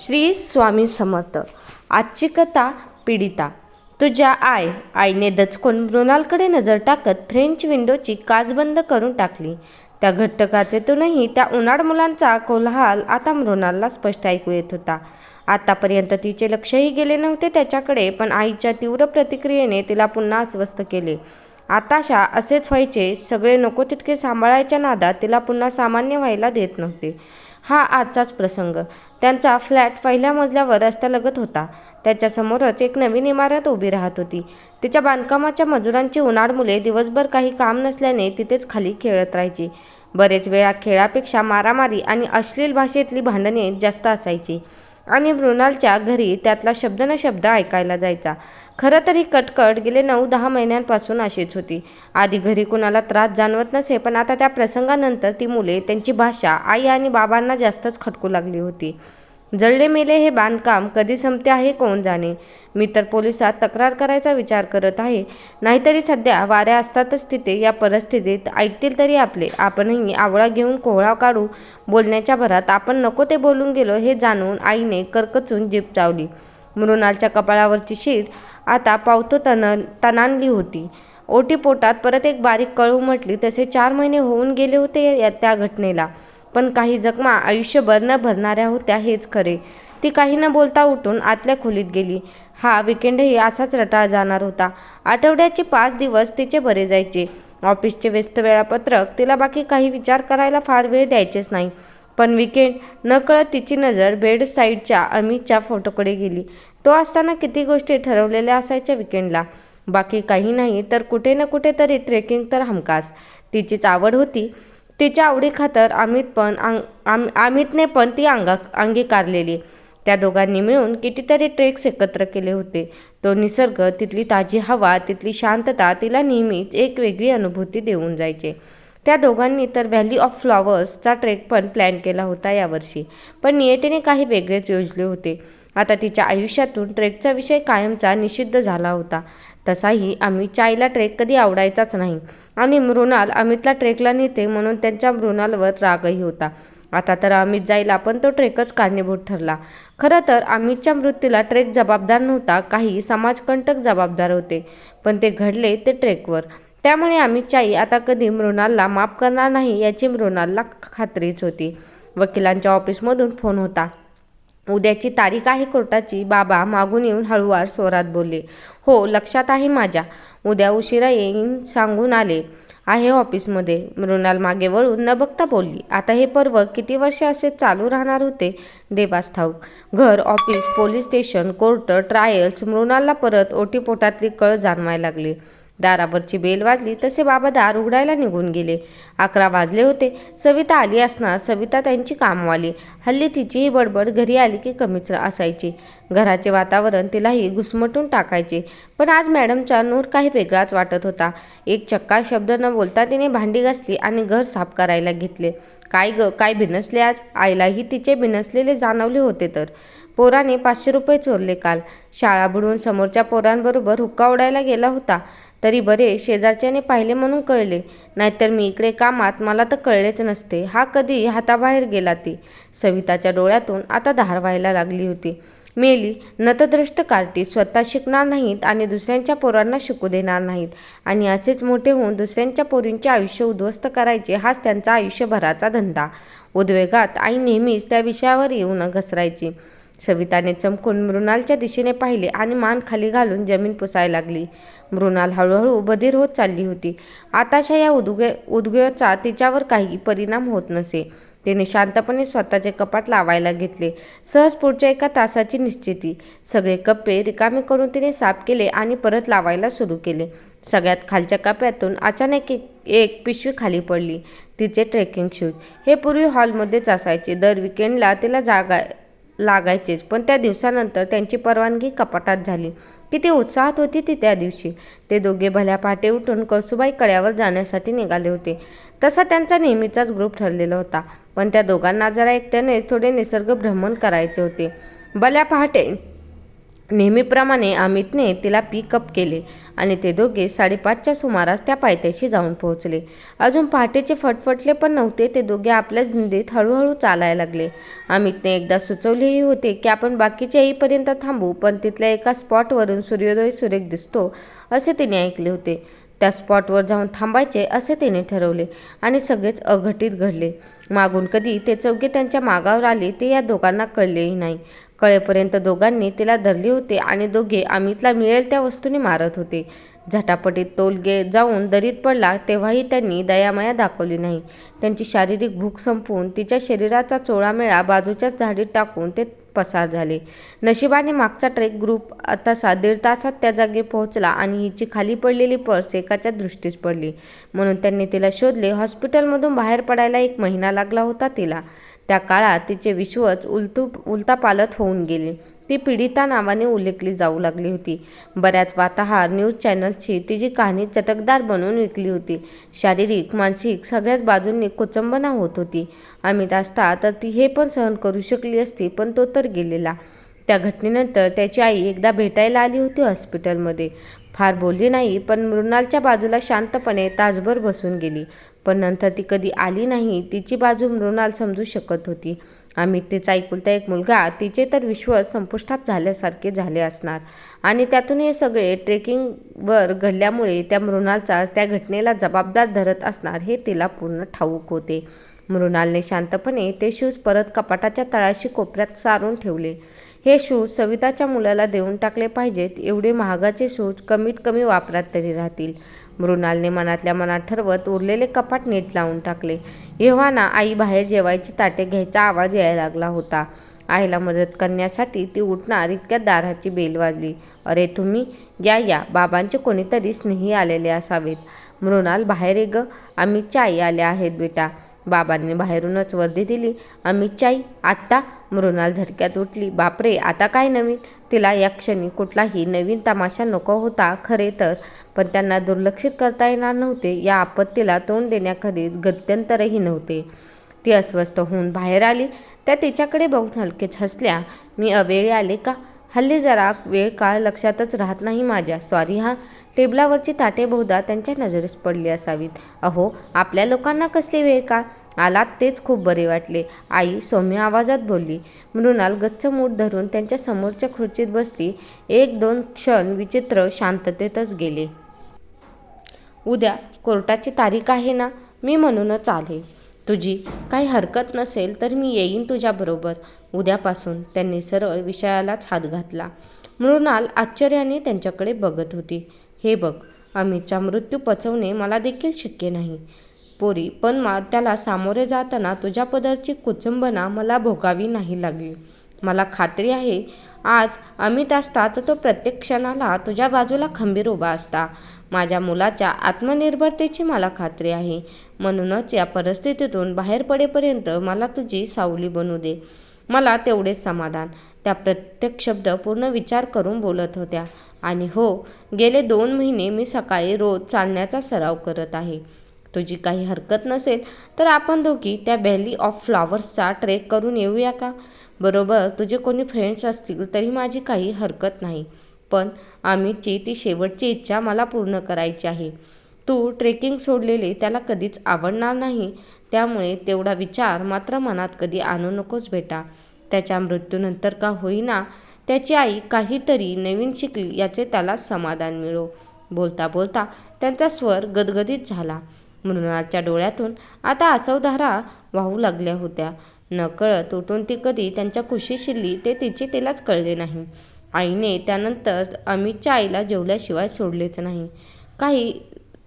श्री स्वामी समर्थ. आजची कथा पीडिता. तुझ्या आय आईने दचकून मृणालकडे नजर टाकत फ्रेंच विंडोची काच बंद करून टाकली. त्या घट्ट काचेतूनही त्या उन्हाळ मुलांचा कोलाहल आता मृणालला स्पष्ट ऐकू येत होता. आतापर्यंत तिचे लक्षही गेले नव्हते त्याच्याकडे पण आईच्या तीव्र प्रतिक्रियेने तिला पुन्हा अस्वस्थ केले. आताशा असेच व्हायचे सगळे नको तितके सांभाळायच्या नादात तिला पुन्हा सामान्य व्हायला देत नव्हते. हा आजचाच प्रसंग. त्यांचा फ्लॅट पहिल्या मजल्यावर रस्त्यालगत होता. त्याच्यासमोरच एक नवीन इमारत उभी राहत होती. तिच्या बांधकामाच्या मजुरांची उन्हाळ मुले दिवसभर काही काम नसल्याने तिथेच खाली खेळत राहायची. बरेच वेळा खेळापेक्षा मारामारी आणि अश्लील भाषेतली भांडणे जास्त असायची. आणि मृणालच्या घरी त्यातला शब्द न शब्द ऐकायला जायचा. खरं तर ही कटकट गेले नऊ दहा महिन्यांपासून अशीच होती. आधी घरी कुणाला त्रास जाणवत नसे पण आता त्या प्रसंगानंतर ती मुले त्यांची भाषा आई आणि बाबांना जास्तच खटकू लागली होती. जळले मेले हे बांधकाम कधी संपते आहे कोण जाणे? मी तर पोलिसात तक्रार करायचा विचार करत आहे. नाहीतरी सध्या वाऱ्या असतातच तिथे या परिस्थितीत ऐकतील तरी आपले. आपणही आवळा घेऊन कोहळा काढू. बोलण्याच्या भरात आपण नको ते बोलून गेलो हे जाणून आईने करकचून जीप चावली. मृणालच्या कपाळावरची शीर आता पावतो तन तणानली होती. ओटी पोटात परत एक बारीक कळू म्हटली तसे चार महिने होऊन गेले होते या त्या घटनेला. पण काही जखमा आयुष्यभर न भरणाऱ्या होत्या हेच खरे. ती काही न बोलता उठून आतल्या खोलीत गेली. हा विकेंडही असाच रटाळ जाणार होता. आठवड्याचे पाच दिवस तिचे बरे जायचे. ऑफिसचे व्यस्त वेळापत्रक तिला बाकी काही विचार करायला फार वेळ द्यायचेच नाही. पण विकेंड नकळत तिची नजर बेड साईडच्या अमितच्या फोटोकडे गेली. तो असताना किती गोष्टी ठरवलेल्या असायच्या विकेंडला. बाकी काही नाही तर कुठे ना कुठे तरी ट्रेकिंग तर हमखास. तिचीच आवड होती. तिच्या आवडीखातर अमित पण अंग आम अमितने पण ती अंगा अंगीकारलेली. त्या दोघांनी मिळून कितीतरी ट्रेक्स एकत्र केले होते. तो निसर्ग तिथली ताजी हवा तिथली शांतता तिला नेहमीच एक वेगळी अनुभूती देऊन जायचे. त्या दोघांनी तर व्हॅली ऑफ फ्लॉवर्सचा ट्रेक पण प्लॅन केला होता यावर्षी पण नियतीने काही वेगळेच योजले होते. आता तिच्या आयुष्यातून ट्रेकचा विषय कायमचा निषिद्ध झाला होता. तसाही आम्ही चायला ट्रेक कधी आवडायचाच नाही. आणि मृणाल अमितला ट्रेकला नेते म्हणून त्यांच्या मृणालवर रागही होता. आता तर अमित जाईल आपण तो ट्रेकच कारणीभूत ठरला. खरं तर अमितच्या मृत्यूला ट्रेक जबाबदार नव्हता काही समाजकंटक जबाबदार होते पण ते घडले ते ट्रेकवर. त्यामुळे अमितची आई आता कधी मृणालला माफ करणार नाही याची मृणालला खात्रीच होती. वकिलांच्या ऑफिसमधून फोन होता. उद्याची तारीख आहे कोर्टाची. बाबा मागून येऊन हळुवार स्वरात बोलले हो लक्षात आहे माझ्या. उद्या उशिरा येईन सांगून आले आहे ऑफिसमध्ये. मृणाल मागे वळून न बघता बोलली आता हे पर्व किती वर्षे असे चालू राहणार होते? देवास ठाऊक. घर office police station court trials. मृणालला परत ओटीपोटातली कळ जाणवायला लागली. दारावरची बेल वाजली तसे बाबा दार उघडायला निघून गेले. अकरा वाजले होते. सविता आली असणार सविता त्यांची कामवाली. हल्ली तिचीही बडबड घरी आली की कमीच असायची. घराचे वातावरण तिलाही घुसमटून टाकायचे. पण आज मॅडमचा नूर काही वेगळाच वाटत होता. एक चक्का शब्द न बोलता तिने भांडी घासली आणि घर साफ करायला घेतले. काय ग काय भिनसले आज? आईलाही तिचे भिनसलेले जाणवले होते तर. पोराने पाचशे रुपये चोरले काल. शाळा बुडवून समोरच्या पोरांबरोबर हुक्का उडायला गेला होता. तरी बरे शेजारच्याने पाहिले म्हणून कळले. नाहीतर मी इकडे कामात मला तर कळलेच नसते. हा कधी हाताबाहेर गेला ती? सविताच्या डोळ्यातून आता धार व्हायला लागली होती. मेली नतद्रष्ट कार्टी स्वतः शिकणार नाहीत आणि दुसऱ्यांच्या पोरांना शिकू देणार नाहीत. आणि असेच मोठे होऊन दुसऱ्यांच्या पोरींचे आयुष्य उद्ध्वस्त करायचे हाच त्यांचा आयुष्यभराचा धंदा. उद्वेगात आई नेहमीच त्या विषयावर येऊन घसरायची. सविताने चमकून मृणालच्या दिशेने पाहिले आणि मान खाली घालून जमीन पुसायला लागली. मृणाल हळूहळू बधीर होत चालली होती. आताशा या उद्गे उद्गयाचा तिच्यावर काही परिणाम होत नसे. तिने शांतपणे स्वतःचे कपाट लावायला घेतले. सहज पुढच्या एका तासाची निश्चिती. सगळे कप्पे रिकामे करून तिने साफ केले आणि परत लावायला सुरू केले. सगळ्यात खालच्या कप्प्यातून अचानक एक एक पिशवी खाली पडली. तिचे ट्रेकिंग शूज. हे पूर्वी हॉलमध्येच असायचे. दर विकेंडला तिला जागा लागायचेच. पण त्या दिवसानंतर त्यांची परवानगी कपाटात झाली. किती उत्साहात होती ती त्या दिवशी. ते दोघे भल्या पहाटे उठून कळसुबाई कड्यावर जाण्यासाठी निघाले होते. तसा त्यांचा नेहमीचाच ग्रुप ठरलेला होता. पण त्या दोघांना जरा एकट्याने थोडे निसर्ग भ्रमण करायचे होते. भल्या पहाटे नेहमीप्रमाणे अमितने तिला पिकअप केले आणि ते दोघे साडेपाचच्या सुमारास त्या पायथ्याशी जाऊन पोहोचले. अजून पहाटेचे फटफटले पण नव्हते ते दोघे आपल्या धुंदीत हळूहळू चालायला लागले. अमितने एकदा सुचवलेही होते की आपण बाकीच्या येईपर्यंत थांबू पण तिथल्या एका स्पॉटवरून सूर्योदय सुरेख दिसतो असे तिने ऐकले होते. त्या स्पॉटवर जाऊन थांबायचे असे तिने ठरवले आणि सगळेच अघटित घडले. मागून कधी ते चौघे त्यांच्या मागावर आले ते या दोघांना कळलेही नाही. कळेपर्यंत दोघांनी तिला धरले होते आणि दोघे अमितला मिळेल त्या वस्तूने मारत होते. झटापटीत तोल गे जाऊन दरीत पडला तेव्हाही त्यांनी दयामाया दाखवली नाही. त्यांची शारीरिक भूक संपवून तिच्या शरीराचा चोळामेळा बाजूच्याच झाडीत टाकून ते पसार झाले. नशिबाने मागचा ट्रेक ग्रुप तसा दीड तासात त्या जागी पोहोचला आणि हिची खाली पडलेली पर्स एकाच्या दृष्टीस पडली. म्हणून त्यांनी तिला शोधले हॉस्पिटलमधून बाहेर पडायला एक महिना लागला होता तिला. त्या काळात तिचे विश्वच उलतू उलतापालत होऊन गेले. ती पीडिता नावाने उल्लेखली जाऊ लागली होती. बऱ्याच वार्ताहर न्यूज चॅनल्सची तिची कहाणी चटकदार बनवून विकली होती. शारीरिक मानसिक सगळ्याच बाजूंनी कुचंबना होत होती. अमित असता तर ती हे पण सहन करू शकली असती पण तो तर गेलेला. त्या घटनेनंतर त्याची आई एकदा भेटायला आली होती हॉस्पिटलमध्ये. फार बोलली नाही पण मृणालच्या बाजूला शांतपणे तासभर बसून गेली. पण नंतर ती कधी आली नाही तिची बाजू मृणाल समजू शकत होती. अमित तिचा ऐकुलता एक मुलगा तिचे तर विश्व संपुष्टात झाल्यासारखे झाले असणार. आणि त्यातून हे सगळे ट्रेकिंगवर घडल्यामुळे त्या मृणालचा त्या घटनेला जबाबदार धरत असणार हे तिला पूर्ण ठाऊक होते. मृणालने शांतपणे ते शूज परत कपाटाच्या तळाशी कोपऱ्यात सारून ठेवले. हे शूज सविताच्या मुलाला देऊन टाकले पाहिजेत एवढे महागाचे शूज कमीत कमी वापरात तरी राहतील. मृणालने मनातल्या मनात ठरवत उरलेले कपाट नीट लावून टाकले. एव्हाना आई बाहेर जेवायची ताटे घ्यायचा आवाज यायला लागला होता. आईला मदत करण्यासाठी ती उठणार इतक्या दाराची बेल वाजली. अरे तुम्ही या या बाबांचे कोणीतरी स्नेही आलेले असावेत. मृणाल बाहेर ये ग. अमितच्या आई आल्या आहेत बेटा. बाबांनी बाहेरूनच वर्दी दिली. अमितच्या आई आत्ता. मृणाल झटक्यात उठली. बापरे आता काय नवीन? तिला या क्षणी कुठलाही नवीन तमाशा नको होता खरे तर. पण त्यांना दुर्लक्षित करता येणार नव्हते या आपत्तीला तोंड देण्याखेरीज गत्यंतरही नव्हते. ती अस्वस्थ होऊन बाहेर आली. त्या तिच्याकडे बघून हलकेच हसल्या. मी अवेळी आले का? हल्ली जरा वेळ काळ लक्षातच राहत नाही माझ्या. सॉरी हा. टेबलावरची ताटे बहुधा त्यांच्या नजरेस पडली असावीत. अहो आपल्या लोकांना कसली वेळ का? आलात तेच खूप बरे वाटले. आई सौम्य आवाजात बोलली मृणाल गच्च मूठ धरून त्यांच्या समोरच्या खुर्चीत बसली. एक दोन क्षण विचित्र शांततेतच गेले. उद्या कोर्टाची तारीख आहे ना? मी म्हणूनच आले. तुझी काही हरकत नसेल तर मी येईन तुझ्याबरोबर उद्यापासून त्यांनी सरळ विषयालाच हात घातला. मृणाल आश्चर्याने त्यांच्याकडे बघत होती. हे बघ अमितचा मृत्यू पचवणे मला देखील शक्य नाही. पोरी पण मा त्याला सामोरे जाताना तुझ्या पदरची कुचंबना मला भोगावी नाही लागली. मला खात्री आहे आज अमित असता तर तो प्रत्येक क्षणाला तुझ्या बाजूला खंबीर उभा असता. माझ्या मुलाच्या आत्मनिर्भरतेची मला खात्री आहे. म्हणूनच या परिस्थितीतून बाहेर पडेपर्यंत मला तुझी सावली बनू दे. मला तेवढेच समाधान. त्या प्रत्येक शब्द पूर्ण विचार करून बोलत होत्या. आणि हो गेले दोन महिने मी सकाळी रोज चालण्याचा सराव करत आहे. तुझी काही हरकत नसेल तर आपण दोघी त्या व्हॅली ऑफ फ्लॉवर्सचा ट्रेक करून येऊया का? बरोबर तुझे कोणी फ्रेंड्स असतील तरी माझी काही हरकत नाही. पण अमितची ती शेवटची इच्छा मला पूर्ण करायची आहे. तू ट्रेकिंग सोडलेले त्याला कधीच आवडणार नाही. त्यामुळे तेवढा विचार मात्र मनात कधी आणू नकोस बेटा. त्याच्या मृत्यूनंतर का होईना त्याची आई काहीतरी नवीन शिकली याचे त्याला समाधान मिळो. बोलता बोलता त्यांचा स्वर गदगदीत झाला. मृणालच्या डोळ्यातून आता आसवधारा वाहू लागल्या होत्या. नकळत उठून ती कधी त्यांच्या खुशी शिरली ते तिचे तिलाच कळले नाही. आईने त्यानंतर अमितच्या आईला जेवल्याशिवाय सोडलेच नाही. काही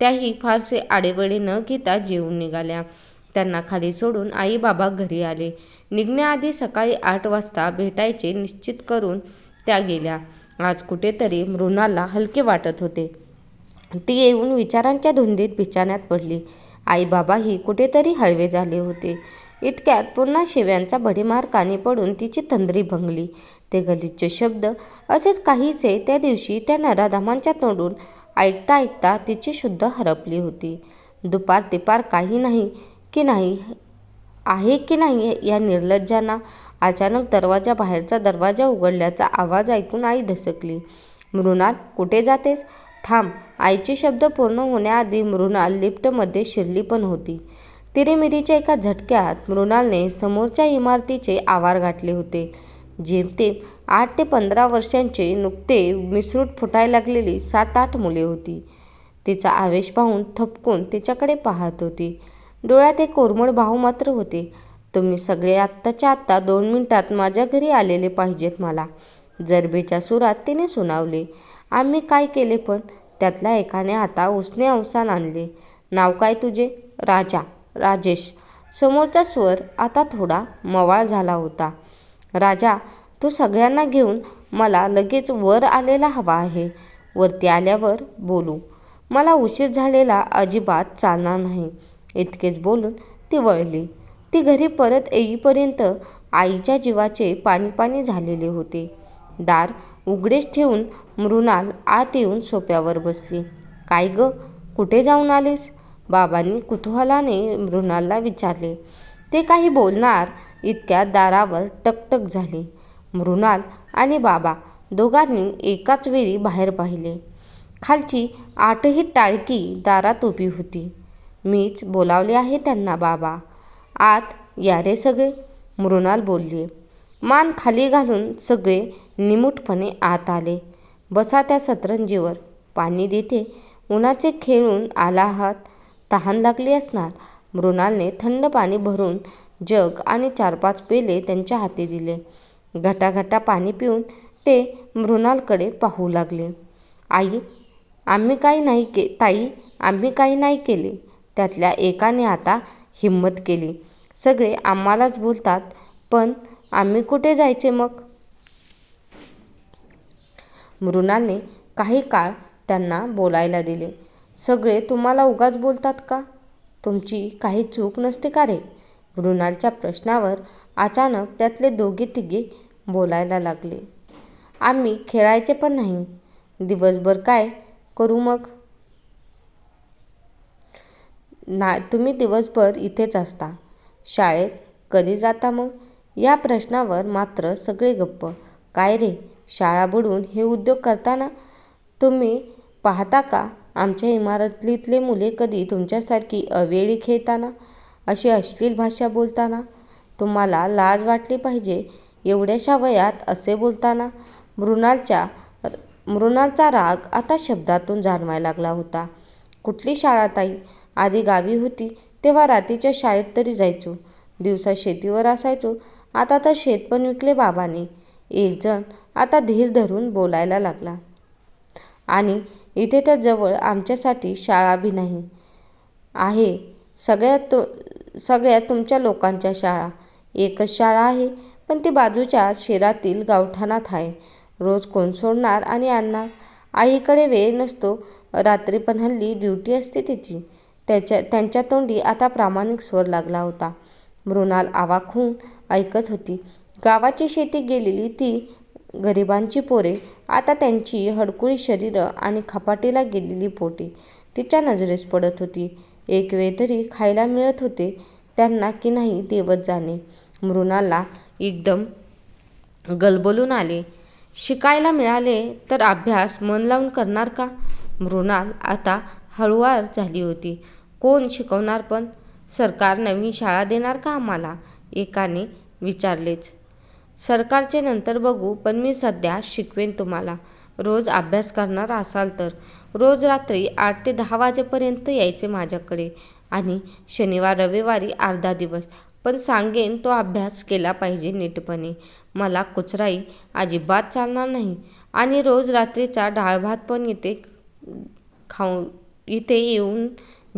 त्याही फारसे आडेवडे न घेता जेवून निघाल्या. त्यांना खाली सोडून आई बाबा घरी आले. निघण्याआधी सकाळी आठ वाजता भेटायचे निश्चित करून त्या गेल्या. आज कुठेतरी मृणाला हलके वाटत होते. ती येऊन विचारांच्या धुंदीत बिछाण्यात पडली. आई बाबाही कुठेतरी हळवे झाले होते. इतक्यात पुन्हा शिव्यांचा भडीमार कानी पडून तिची तंद्री भंगली. ते गलिच्छ शब्द असेच काहीसे त्या दिवशी त्या नराधामांच्या तोंडून ऐकता ऐकता तिची शुद्ध हरपली होती. दुपार तिपार काही नाही की नाही आहे की नाही या निर्लज्जांना अचानक दरवाजा बाहेरचा दरवाजा उघडल्याचा आवाज ऐकून आई धसकली. मृणाल कुठे जातेस? थांब. आईचे शब्द पूर्ण होण्याआधी मृणाल लिफ्टमध्ये शिरली पण होती. तिरेमिरीच्या एका झटक्यात मृणालने समोरच्या इमारतीचे आवार गाठले होते. जेमतेम आठ ते पंधरा वर्षांचे नुकते मिसरूट फुटायला लागलेली सात आठ मुले होती. तिचा आवेश पाहून थपकून तिच्याकडे पाहत होती. डोळ्यात एक कोरमड भाव मात्र होते. तुम्ही सगळे आत्ताच्या आत्ता दोन मिनिटात माझ्या घरी आलेले पाहिजेत मला. जरबेच्या सुरात तिने सुनावले. आम्ही काय केले पण? त्यातल्या एकाने आता उसने अवसान आणले. नाव काय तुझे? राजा. राजेश. समोरचा स्वर आता थोडा मवाळ झाला होता. राजा तू सगळ्यांना घेऊन मला लगेच वर आलेला हवा आहे. वरती आल्यावर बोलू. मला उशीर झालेला अजिबात चालणार नाही. इतकेच बोलून ती वळली. ती घरी परत येईपर्यंत आईच्या जीवाचे पाणी पाणी झालेले होते. दार उघडेच ठेवून मृणाल आत येऊन सोप्यावर बसली. काय ग? कुठे जाऊन आलीस? बाबांनी कुतूहलाने मृणालला विचारले. ते काही बोलणार. इतक्या दारावर टकटक झाली. मृणाल आणि बाबा दोघांनी एकाच वेळी बाहेर पाहिले. खालची आठही टाळकी दारात उभी होती. मीच बोलावले आहे त्यांना बाबा. आत या रे सगळे मृणाल बोलली. मान खाली घालून सगळे निमूटपणे आत आले. बसा त्या सतरंजीवर. पाणी देते. उन्हाचे खेळून आला आहात तहान लागली असणार. मृणालने थंड पाणी भरून जग आणि चार पाच पेले त्यांच्या हाती दिले. घटाघटा पाणी पिऊन ते मृणालकडे पाहू लागले. आई आम्ही काही नाही के ताई आम्ही काही नाही केले. त्यातल्या एकाने आता हिंमत केली. सगळे आम्हालाच बोलतात पण आम्ही कुठे जायचे मग? मृणालने काही काळ त्यांना बोलायला दिले. सगळे तुम्हाला उगाच बोलतात का? तुमची काही चूक नसते का रे? मृणालच्या प्रश्नावर अचानक त्यातले दोघे तिघे बोलायला लागले. आम्ही खेळायचे पण नाही. दिवसभर काय करू मग? ना तुम्ही दिवसभर इथेच असता. शाळेत कधी जाता मग? या प्रश्नावर मात्र सगळे गप्प. काय रे? शाळा बुडवून हे उद्योग करताना तुम्ही पाहता का? आमच्या इमारतीतले मुले कधी तुमच्यासारखी अवेळी खेळताना? अशी अश्लील भाषा बोलताना? तुम्हाला लाज वाटली पाहिजे एवढ्याशा वयात असे बोलताना? मृणालच्या मृणालचा राग आता शब्दातून जाणवायला लागला होता. कुठली शाळा ताई? आधी गावी होती तेव्हा रात्रीच्या शाळेत तरी जायचो. दिवसा शेतीवर असायचो. आता तर शेत पण विकले बाबाने. एकजण आता धीर धरून बोलायला लागला. आणि इथे तर जवळ आमच्यासाठी शाळा बी नाही आहे सगळ्या तु सगळ्या तुमच्या लोकांच्या शाळा. एकच शाळा आहे पण ती बाजूच्या शेरातील गावठाणात आहे. रोज कोण सोडणार आणि आणणार? आईकडे वेळ नसतो रात्री पण हल्ली ड्युटी असते तिची. त्याच्या त्यांच्या तोंडी आता प्रामाणिक स्वर लागला होता. मृणाल आवाक होऊन ऐकत होती. गावाची शेती गेलेली ती गरिबांची पोरे आता त्यांची हडकुळी शरीरं आणि खपाटीला गेलेली पोटे तिच्या नजरेस पडत होती. एक वेळ तरी खायला मिळत होते त्यांना की नाही देवत जाणे. मृणाला एकदम गलबलून आले. शिकायला मिळाले तर अभ्यास मन लावून करणार का? मृणाल आता हळुवार झाली होती. कोण शिकवणार पण? सरकार नवीन शाळा देणार का आम्हाला? एकाने विचारलेच. सरकारचे नंतर बघू पण मी सध्या शिकवेन तुम्हाला. रोज अभ्यास करणार असाल तर. रोज रात्री आठ ते दहा वाजेपर्यंत यायचे माझ्याकडे. आणि शनिवार रविवारी अर्धा दिवस. पण सांगेन तो अभ्यास केला पाहिजे नीटपणे. मला कुचराई अजिबात चालणार नाही. आणि रोज रात्रीचा डाळ भात पण इथे खाऊ इथे येऊन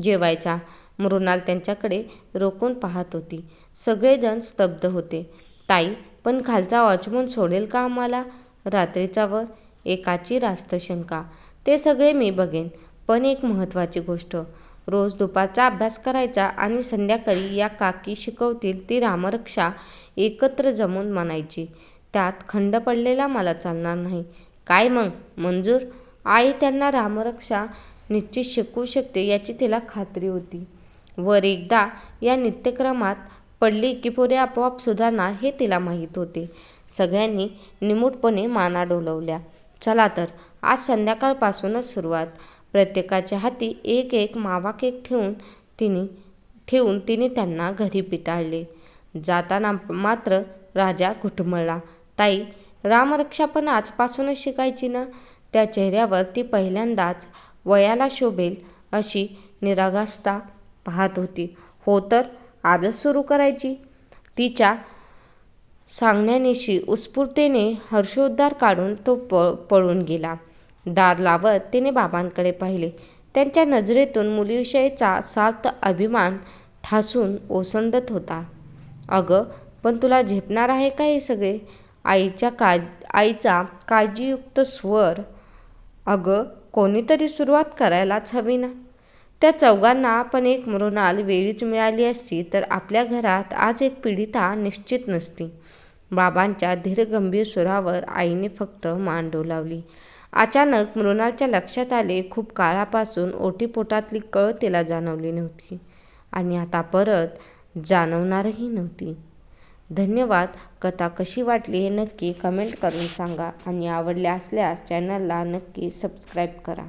जेवायचा. मृणाल त्यांच्याकडे रोखून पाहत होती. सगळेजण स्तब्ध होते. ताई पण खालचा वॉचमन सोडेल का आम्हाला? रात्रीचा वर एकाची रास्त शंका. ते सगळे मी बघेन. पण एक महत्त्वाची गोष्ट. रोज दुपारचा अभ्यास करायचा आणि संध्याकाळी या काकी शिकवतील ती रामरक्षा एकत्र जमून म्हणायची. त्यात खंड पडलेला मला चालणार नाही. काय मग? मंजूर? आई त्यांना रामरक्षा निश्चित शिकवू शकते याची तिला खात्री होती. वर एकदा या नित्यक्रमात पडली की पोरे आपोआप सुधारणार हे तिला माहीत होते. सगळ्यांनी निमूटपणे माना डोलवल्या. चला तर आज संध्याकाळपासूनच सुरुवात. प्रत्येकाच्या हाती एक एक मावा केक ठेवून तिने ठेवून तिने त्यांना घरी पिटाळले. जाताना मात्र राजा घुटमळला ताई रामरक्षा पण आजपासूनच शिकायची ना त्या चेहऱ्यावर ती पहिल्यांदाच वयाला शोभेल अशी निरागसता पाहत होती. हो तर आजच सुरू करायची. तिच्या सांगण्यानिशी उत्स्फूर्तेने हर्षोद्गार काढून तो प पळून गेला. दार लावत तिने बाबांकडे पाहिले. त्यांच्या नजरेतून मुलीविषयीचा सार्थ अभिमान ठासून ओसंडत होता. अगं पण तुला झेपणार आहे का हे सगळे? आईच्या का आईचा काळजीयुक्त स्वर. अगं कोणीतरी सुरुवात करायलाच हवी ना. त्या चौघांना पण एक मृणाल वेळीच मिळाली असती तर आपल्या घरात आज एक पीडिता निश्चित नसती. बाबांच्या धीरगंभीर सुरावर आईने फक्त मान डोलावली अचानक मृणालच्या लक्षात आले खूप काळापासून ओटीपोटातली कळ तिला जाणवली नव्हती आणि आता परत जाणवणारही नव्हती. धन्यवाद कथा कशी वाटली हे नक्की कमेंट करून सांगा आणि आवडल्या असल्यास चॅनलला नक्की सबस्क्राईब करा.